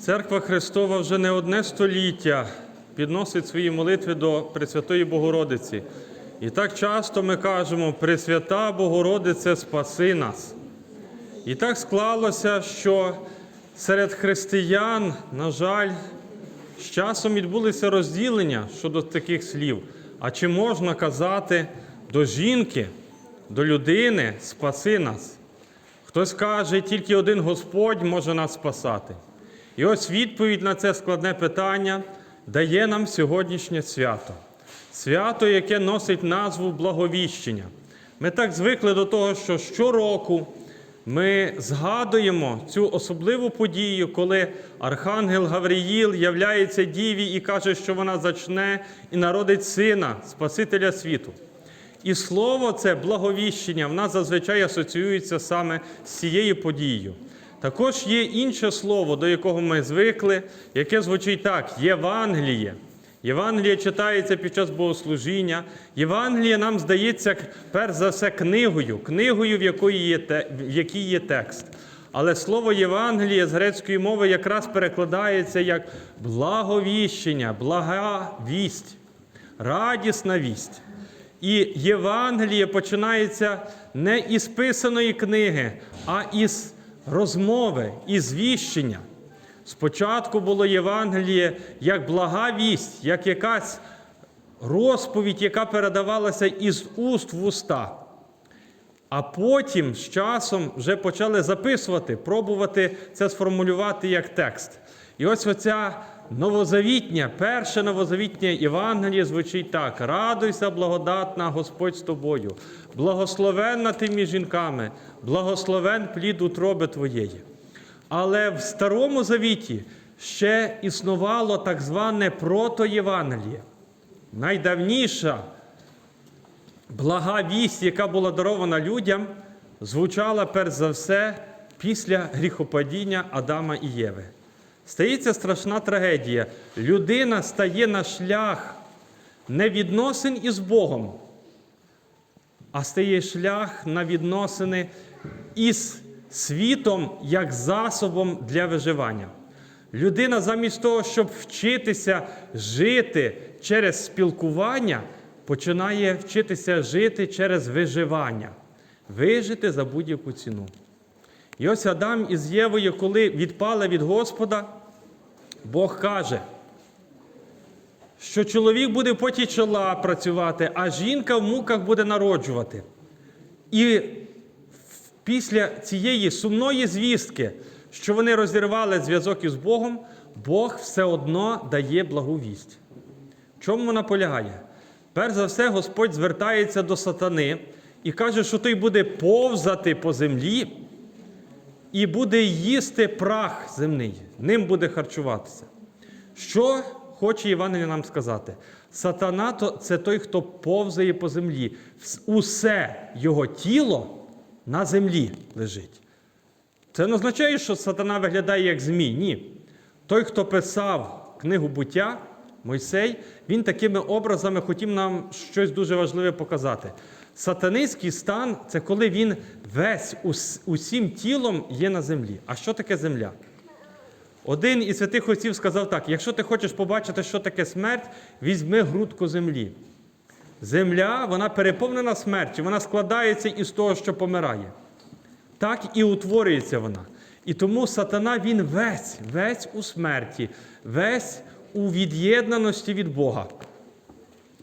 Церква Христова вже не одне століття підносить свої молитви до Пресвятої Богородиці. І так часто ми кажемо, Пресвята Богородице, спаси нас. І так склалося, що серед християн, на жаль, з часом відбулися розділення щодо таких слів. А чи можна казати до жінки, до людини спаси нас? Хтось каже, тільки один Господь може нас спасати. І ось відповідь на це складне питання дає нам сьогоднішнє свято. Свято, яке носить назву Благовіщення. Ми так звикли до того, що щороку ми згадуємо цю особливу подію, коли Архангел Гавриїл являється Діві і каже, що вона зачне і народить сина, Спасителя світу. І слово це благовіщення, в нас зазвичай асоціюється саме з цією подією. Також є інше слово, до якого ми звикли, яке звучить так: Євангеліє. Євангеліє читається під час богослужіння. Євангеліє нам здається, перш за все, книгою, книгою, в якої є в якій є текст. Але слово Євангеліє з грецької мови якраз перекладається як благовіщення, блага вість, радісна вість. І Євангеліє починається не із писаної книги, а із розмови, і звіщення. Спочатку було Євангеліє як блага вість, як якась розповідь, яка передавалася із уст в уста. А потім з часом вже почали записувати, пробувати це сформулювати як текст. І ось оця новозавітня, перше новозавітнє Євангеліє звучить так: радуйся, благодатна Господь з тобою, благословенна ти між жінками, благословен плід утроби твоєї. Але в Старому Завіті ще існувало так зване протоєвангеліє. Найдавніша блага вість, яка була дарована людям, звучала перш за все після гріхопадіння Адама і Єви. Стається страшна трагедія. Людина стає на шлях не відносин із Богом, а стає шлях на відносини із світом як засобом для виживання. Людина замість того, щоб вчитися жити через спілкування, починає вчитися жити через виживання, вижити за будь-яку ціну. І ось Адам із Євою, коли відпали від Господа, Бог каже, що чоловік буде в поті чола працювати, а жінка в муках буде народжувати. І після цієї сумної звістки, що вони розірвали зв'язок із Богом, Бог все одно дає благу вість. Чому вона полягає? Перш за все, Господь звертається до сатани і каже, що той буде повзати по землі і буде їсти прах земний, ним буде харчуватися. Що хоче Євангеліє нам сказати? Сатана це той, хто повзає по землі. Усе його тіло на землі лежить. Це не означає, що сатана виглядає як змій. Ні. Той, хто писав книгу буття, Мойсей, він такими образами хотів нам щось дуже важливе показати. Сатанинський стан це коли він весь усім тілом є на землі. А що таке земля? Один із святих отців сказав так: якщо ти хочеш побачити, що таке смерть, візьми грудку землі. Земля, вона переповнена смертю, вона складається із того, що помирає. Так і утворюється вона. І тому сатана він весь, весь у смерті, весь у від'єднаності від Бога,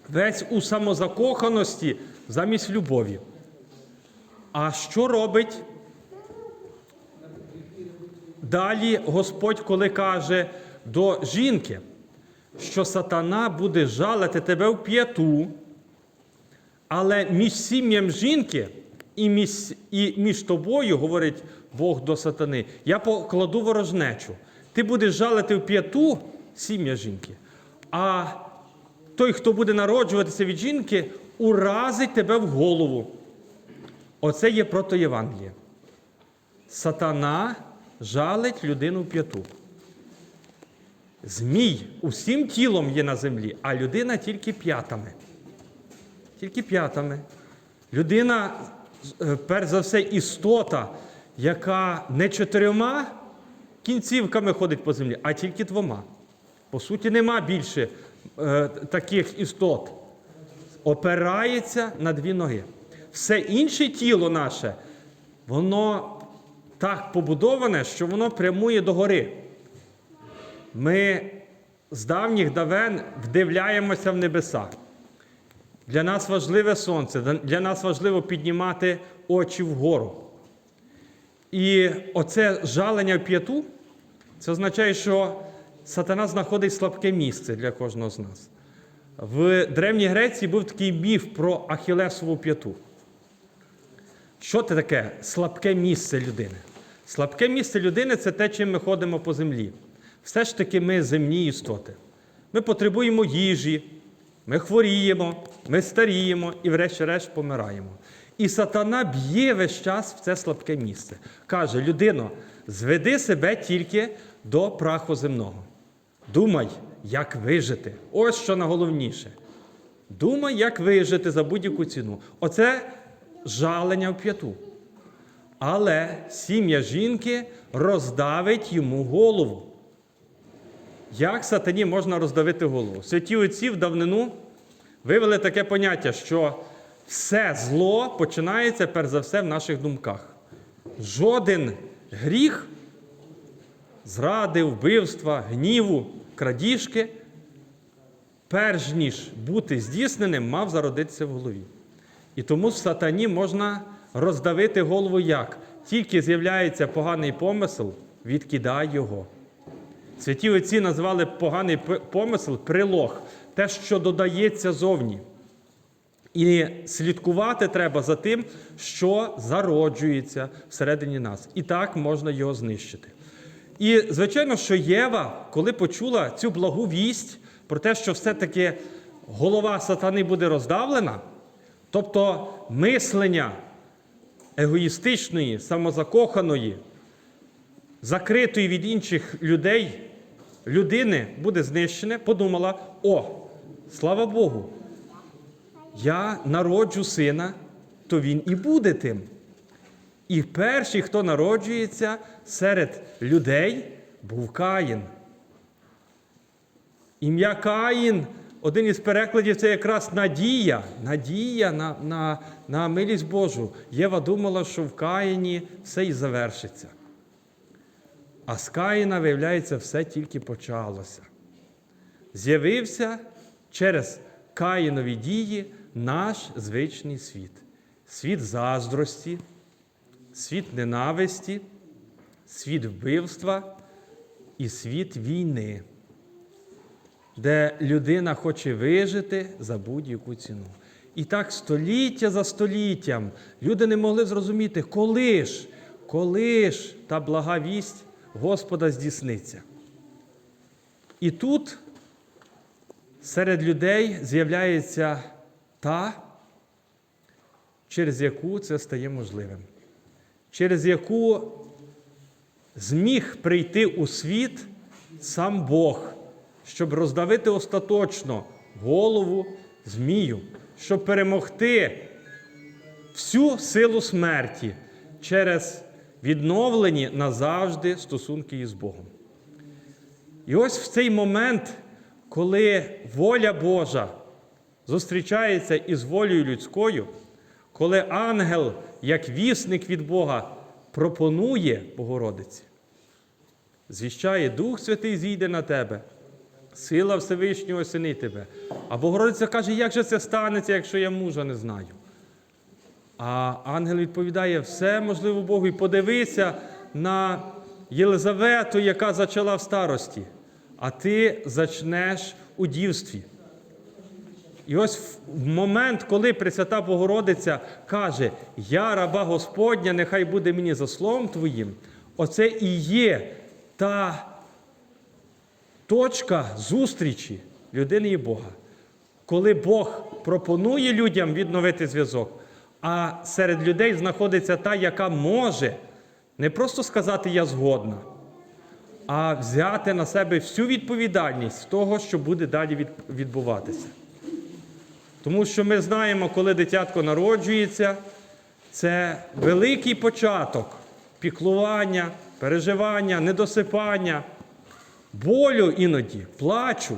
весь у самозакоханості замість любові. А що робить далі Господь, коли каже до жінки, що сатана буде жалити тебе в п'яту, але між сім'ям жінки і між, і між тобою, говорить Бог до сатани, я покладу ворожнечу. Ти будеш жалити в п'яту сім'я жінки, а той, хто буде народжуватися від жінки, уразить тебе в голову. Оце є протоєвангеліє. Сатана жалить людину в п'яту. Змій усім тілом є на землі, а людина тільки п'ятами. Тільки п'ятами. Людина, е, перш за все, істота, яка не чотирьома кінцівками ходить по землі, а тільки двома. По суті, нема більше е, таких істот. Опирається на дві ноги. Все інше тіло наше, воно так побудоване, що воно прямує догори. Ми з давніх давен вдивляємося в небеса. Для нас важливе сонце, для нас важливо піднімати очі вгору. І оце жалення в п'яту, це означає, що сатана знаходить слабке місце для кожного з нас. В Древній Греції був такий міф про Ахілесову п'яту. Що це таке слабке місце людини? Слабке місце людини це те, чим ми ходимо по землі. Все ж таки ми земні істоти. Ми потребуємо їжі, ми хворіємо, ми старіємо і, врешті-решт, помираємо. І сатана б'є весь час в це слабке місце. Каже: людино, зведи себе тільки до праху земного. Думай, як вижити. Ось що найголовніше. Думай, як вижити за будь-яку ціну. Оце жалення в п'яту. Але сім'я жінки роздавить йому голову. Як сатані можна роздавити голову? Святі отці в давнину вивели таке поняття, що все зло починається перш за все в наших думках. Жоден гріх, зради, вбивства, гніву, крадіжки, перш ніж бути здійсненим, мав зародитися в голові. І тому сатані можна роздавити голову як? Тільки з'являється поганий помисел, відкидай його. Святі отці назвали поганий помисел прилог, те, що додається зовні. І слідкувати треба за тим, що зароджується всередині нас. І так можна його знищити. І, звичайно, що Єва, коли почула цю благу вість про те, що все-таки голова сатани буде роздавлена, тобто мислення егоїстичної, самозакоханої, закритої від інших людей людини буде знищене, подумала: о, слава Богу, я народжу сина, то він і буде тим. І перший, хто народжується серед людей, був Каїн. Ім'я Каїн, один із перекладів це якраз надія, надія на, на, на милість Божу. Єва думала, що в Каїні все і завершиться. А з Каїна, виявляється, все тільки почалося. З'явився через Каїнові дії наш звичний світ. Світ заздрості, світ ненависті, світ вбивства і світ війни, де людина хоче вижити за будь-яку ціну. І так століття за століттям люди не могли зрозуміти, коли ж, коли ж та блага вість Господа здійсниться. І тут серед людей з'являється та, через яку це стає можливим, через яку зміг прийти у світ сам Бог, щоб роздавити остаточно голову змію, щоб перемогти всю силу смерті через відновлені назавжди стосунки із Богом. І ось в цей момент, коли воля Божа зустрічається із волею людською, коли ангел, як вісник від Бога, пропонує Богородиці, звіщає Дух Святий зійде на тебе, сила Всевишнього осени тебе. А Богородиця каже, як же це станеться, якщо я мужа не знаю. А ангел відповідає, все можливо Богу, і подивися на Єлизавету, яка зачала в старості, а ти зачнеш у дівстві. І ось в момент, коли Пресвята Богородиця каже, я раба Господня, нехай буде мені за словом Твоїм, оце і є та точка зустрічі людини і Бога. Коли Бог пропонує людям відновити зв'язок, а серед людей знаходиться та, яка може не просто сказати Я згодна, а взяти на себе всю відповідальність того, що буде далі відбуватися. Тому що ми знаємо, коли дитятко народжується, це великий початок піклування, переживання, недосипання, болю іноді, плачу.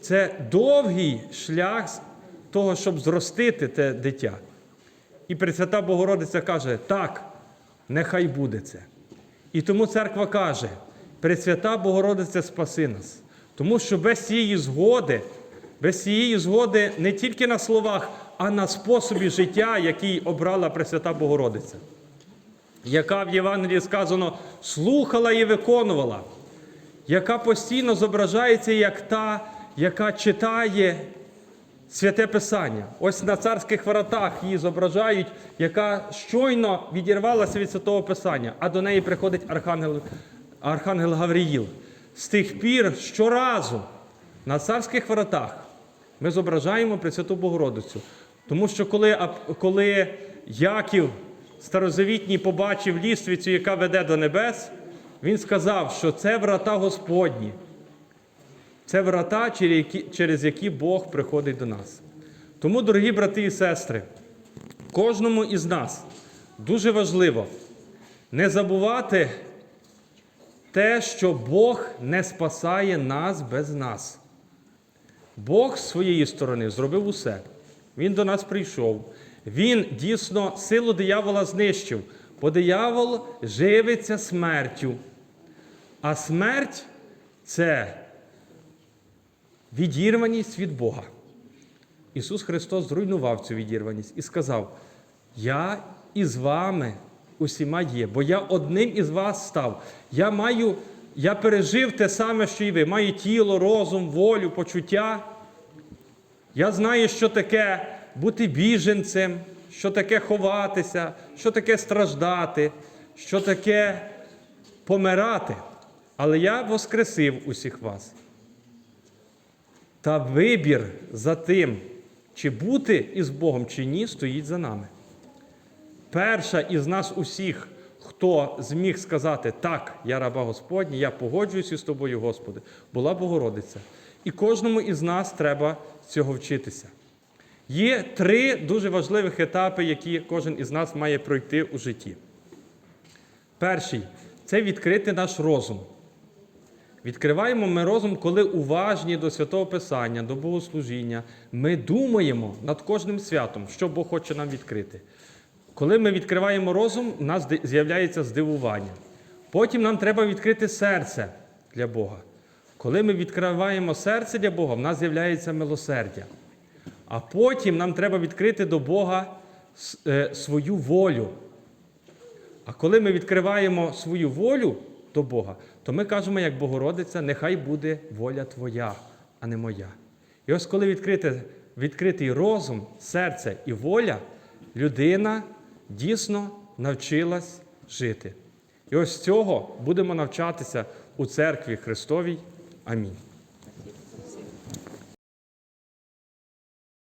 Це довгий шлях того, щоб зростити те дитя. І Пресвята Богородиця каже: так, нехай буде це. І тому церква каже: Пресвята Богородиця спаси нас. Тому що без цієї згоди, без цієї згоди не тільки на словах, а на способі життя, який обрала Пресвята Богородиця, яка в Євангелії сказано слухала і виконувала, яка постійно зображається як та, яка читає Святе Писання. Ось на царських воротах її зображають, яка щойно відірвалася від святого Писання, а до неї приходить архангел, архангел Гавриїл. З тих пір щоразу на царських воротах ми зображаємо Пресвяту Богородицю. Тому що коли, коли Яків старозавітній побачив ліствицю, яка веде до небес, він сказав, що це врата Господні. Це врата, через які, Бог приходить до нас. Тому, дорогі брати і сестри, кожному із нас дуже важливо не забувати те, що Бог не спасає нас без нас. Бог з своєї сторони зробив усе. Він до нас прийшов. Він дійсно силу диявола знищив, бо диявол живиться смертю. А смерть це відірваність від Бога. Ісус Христос зруйнував цю відірваність і сказав: Я із вами усіма є, бо я одним із вас став. Я маю, я пережив те саме, що і ви. Маю тіло, розум, волю, почуття. Я знаю, що таке бути біженцем, що таке ховатися, що таке страждати, що таке помирати. Але я воскресив усіх вас. Та вибір за тим, чи бути із Богом, чи ні, стоїть за нами. Перша із нас усіх, хто зміг сказати, так, я раба Господня, я погоджуюся з тобою, Господи, була Богородиця. І кожному із нас треба цього вчитися. Є три дуже важливих етапи, які кожен із нас має пройти у житті. Перший це відкрити наш розум. Відкриваємо ми розум, коли уважні до святого Писання, до богослужіння. Ми думаємо над кожним святом, що Бог хоче нам відкрити. Коли ми відкриваємо розум, у нас з'являється здивування. Потім нам треба відкрити серце для Бога. Коли ми відкриваємо серце для Бога, в нас з'являється милосердя. А потім нам треба відкрити до Бога е, свою волю. А коли ми відкриваємо свою волю до Бога, то ми кажемо, як Богородиця, нехай буде воля Твоя, а не моя. І ось коли відкрити, відкритий розум, серце і воля, людина дійсно навчилась жити. І ось цього будемо навчатися у церкві Христовій. Амінь.